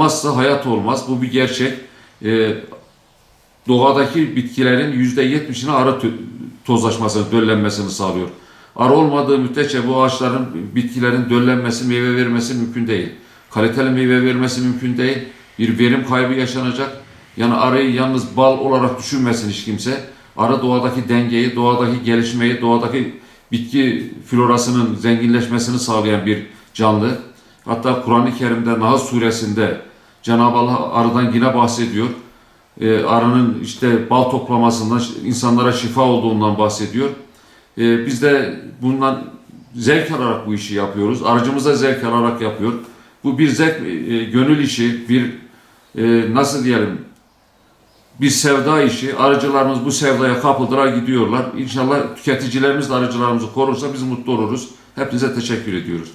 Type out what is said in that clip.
olmazsa hayat olmaz. Bu bir gerçek. Ee, doğadaki bitkilerin yüzde yetmişini arı tozlaşmasını, döllenmesini sağlıyor. Arı olmadığı müddetçe bu ağaçların, bitkilerin döllenmesi, meyve vermesi mümkün değil. Kaliteli meyve vermesi mümkün değil. Bir verim kaybı yaşanacak. Yani arıyı yalnız bal olarak düşünmesin hiç kimse. Arı doğadaki dengeyi, doğadaki gelişmeyi, doğadaki bitki florasının zenginleşmesini sağlayan bir canlı. Hatta Kur'an-ı Kerim'de Nahl suresinde Cenab-ı Allah arıdan yine bahsediyor. Ee, arının işte bal toplamasından, insanlara şifa olduğundan bahsediyor. Ee, biz de bundan zevk alarak bu işi yapıyoruz. Aracımız da zevk alarak yapıyor. Bu bir zevk, e, gönül işi, bir e, nasıl diyelim, bir sevda işi. Arıcılarımız bu sevdaya kapıldılar gidiyorlar. İnşallah tüketicilerimiz de arıcılarımızı korursa biz mutlu oluruz. Hepinize teşekkür ediyoruz.